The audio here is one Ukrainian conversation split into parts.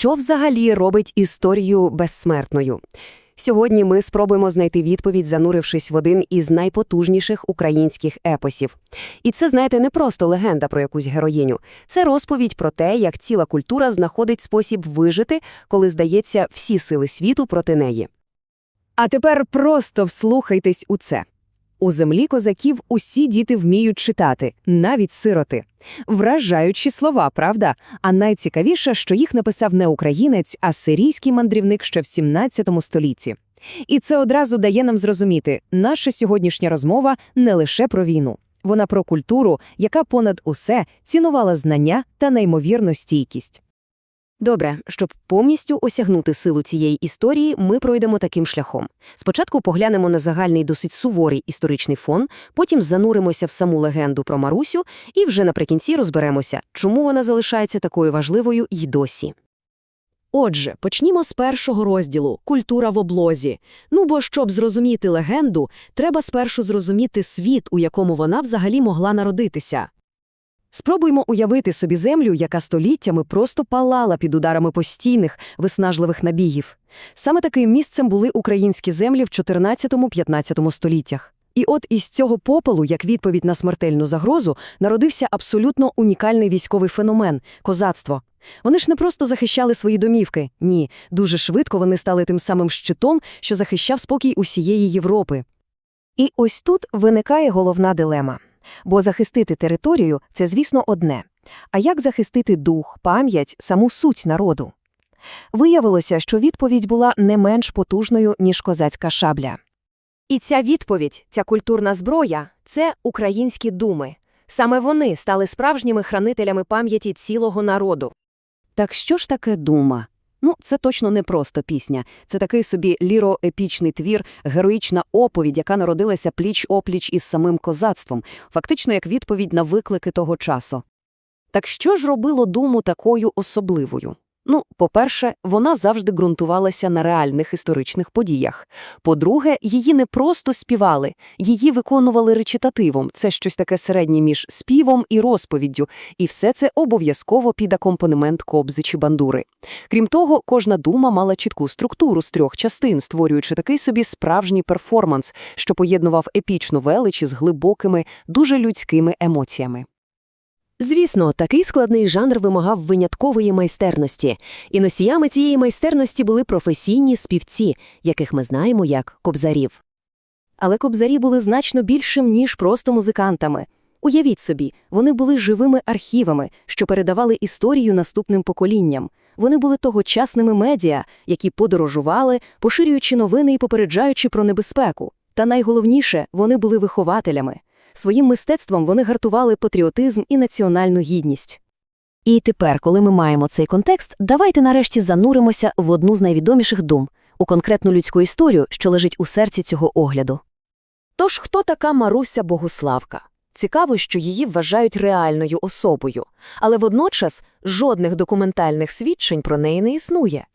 Що взагалі робить історію безсмертною? Сьогодні ми спробуємо знайти відповідь, занурившись в один із найпотужніших українських епосів. І це, знаєте, не просто легенда про якусь героїню. Це розповідь про те, як ціла культура знаходить спосіб вижити, коли, здається, всі сили світу проти неї. А тепер просто вслухайтесь у це. У землі козаків усі діти вміють читати, навіть сироти. Вражаючі слова, правда? А найцікавіше, що їх написав не українець, а сирійський мандрівник ще в 17 столітті. І це одразу дає нам зрозуміти, наша сьогоднішня розмова не лише про війну. Вона про культуру, яка понад усе цінувала знання та неймовірну стійкість. Добре, щоб повністю осягнути силу цієї історії, ми пройдемо таким шляхом. Спочатку поглянемо на загальний досить суворий історичний фон, потім зануримося в саму легенду про Марусю і вже наприкінці розберемося, чому вона залишається такою важливою й досі. Отже, почнімо з першого розділу культура в облозі. Ну бо щоб зрозуміти легенду, треба спершу зрозуміти світ, у якому вона взагалі могла народитися. Спробуймо уявити собі землю, яка століттями просто палала під ударами постійних, виснажливих набігів. Саме таким місцем були українські землі в 14-15 століттях. І от із цього попелу, як відповідь на смертельну загрозу, народився абсолютно унікальний військовий феномен козацтво. Вони ж не просто захищали свої домівки, ні, дуже швидко вони стали тим самим щитом, що захищав спокій усієї Європи. І ось тут виникає головна дилема. Бо захистити територію це, звісно, одне. А як захистити дух, пам'ять, саму суть народу? Виявилося, що відповідь була не менш потужною, ніж козацька шабля. І ця відповідь, ця культурна зброя це українські думи. Саме вони стали справжніми хранителями пам'яті цілого народу. Так що ж таке дума? Ну, це точно не просто пісня. Це такий собі ліроепічний твір, героїчна оповідь, яка народилася пліч-опліч із самим козацтвом, фактично як відповідь на виклики того часу. Так що ж робило думу такою особливою? Ну, по-перше, вона завжди ґрунтувалася на реальних історичних подіях. По-друге, її не просто співали, її виконували речитативом. Це щось таке середнє між співом і розповіддю, і все це обов'язково під акомпанемент кобзи чи бандури. Крім того, кожна дума мала чітку структуру з трьох частин, створюючи такий собі справжній перформанс, що поєднував епічну велич із глибокими, дуже людськими емоціями. Звісно, такий складний жанр вимагав виняткової майстерності, і носіями цієї майстерності були професійні співці, яких ми знаємо як кобзарів. Але кобзарі були значно більшим, ніж просто музикантами. Уявіть собі, вони були живими архівами, що передавали історію наступним поколінням. Вони були тогочасними медіа, які подорожували, поширюючи новини і попереджаючи про небезпеку. Та найголовніше, вони були вихователями. Своїм мистецтвом вони гартували патріотизм і національну гідність. І тепер, коли ми маємо цей контекст, давайте нарешті зануримося в одну з найвідоміших дум у конкретну людську історію, що лежить у серці цього огляду. Тож хто така Маруся Богуславка? Цікаво, що її вважають реальною особою, але водночас жодних документальних свідчень про неї не існує.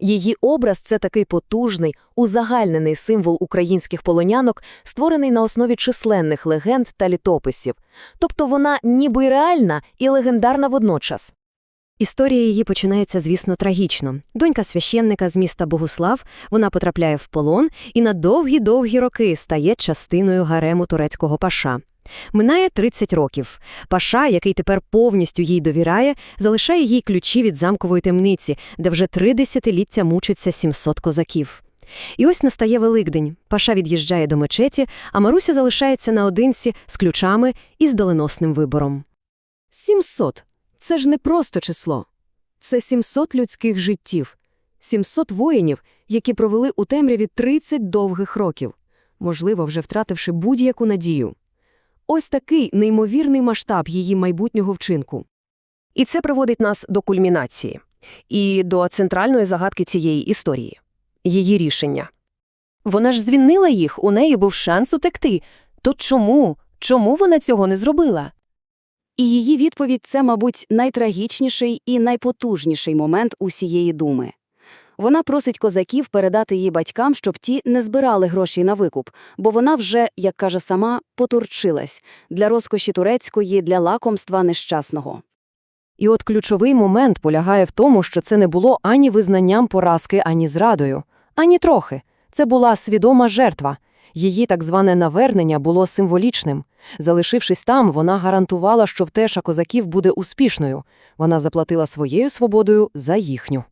Її образ це такий потужний, узагальнений символ українських полонянок, створений на основі численних легенд та літописів. Тобто вона ніби реальна і легендарна водночас. Історія її починається, звісно, трагічно. Донька священника з міста Богуслав, вона потрапляє в полон і на довгі-довгі роки стає частиною гарему турецького паша. Минає 30 років. Паша, який тепер повністю їй довіряє, залишає їй ключі від замкової темниці, де вже три десятиліття мучиться 700 козаків. І ось настає Великдень. Паша від'їжджає до мечеті, а Маруся залишається наодинці з ключами і з доленосним вибором. 700 – це ж не просто число. Це 700 людських життів, 700 воїнів, які провели у темряві 30 довгих років, можливо, вже втративши будь-яку надію. Ось такий неймовірний масштаб її майбутнього вчинку. І це приводить нас до кульмінації і до центральної загадки цієї історії її рішення. Вона ж звільнила їх, у неї був шанс утекти. То чому? Чому вона цього не зробила? І її відповідь це, мабуть, найтрагічніший і найпотужніший момент усієї думи. Вона просить козаків передати її батькам, щоб ті не збирали гроші на викуп, бо вона вже, як каже сама, потурчилась для розкоші турецької, для лакомства нещасного. І от ключовий момент полягає в тому, що це не було ані визнанням поразки, ані зрадою. Ані трохи. Це була свідома жертва. Її так зване навернення було символічним. Залишившись там, вона гарантувала, що втеша козаків буде успішною. Вона заплатила своєю свободою за їхню.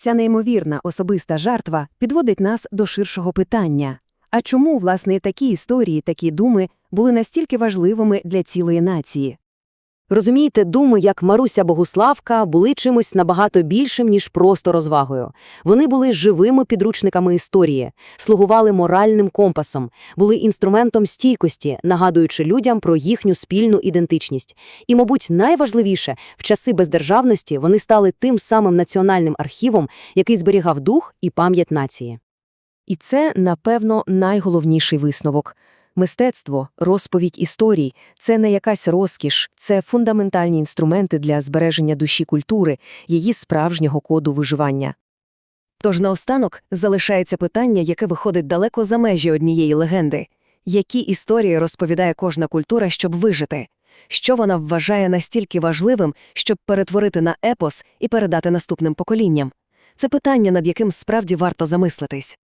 Ця неймовірна особиста жертва підводить нас до ширшого питання. А чому, власне, такі історії, такі думи були настільки важливими для цілої нації? Розумієте, думи, як Маруся Богуславка, були чимось набагато більшим, ніж просто розвагою. Вони були живими підручниками історії, слугували моральним компасом, були інструментом стійкості, нагадуючи людям про їхню спільну ідентичність. І, мабуть, найважливіше, в часи бездержавності вони стали тим самим національним архівом, який зберігав дух і пам'ять нації. І це, напевно, найголовніший висновок. Мистецтво, розповідь історій – це не якась розкіш, це фундаментальні інструменти для збереження душі культури, її справжнього коду виживання. Тож наостанок залишається питання, яке виходить далеко за межі однієї легенди. Які історії розповідає кожна культура, щоб вижити? Що вона вважає настільки важливим, щоб перетворити на епос і передати наступним поколінням? Це питання, над яким справді варто замислитись.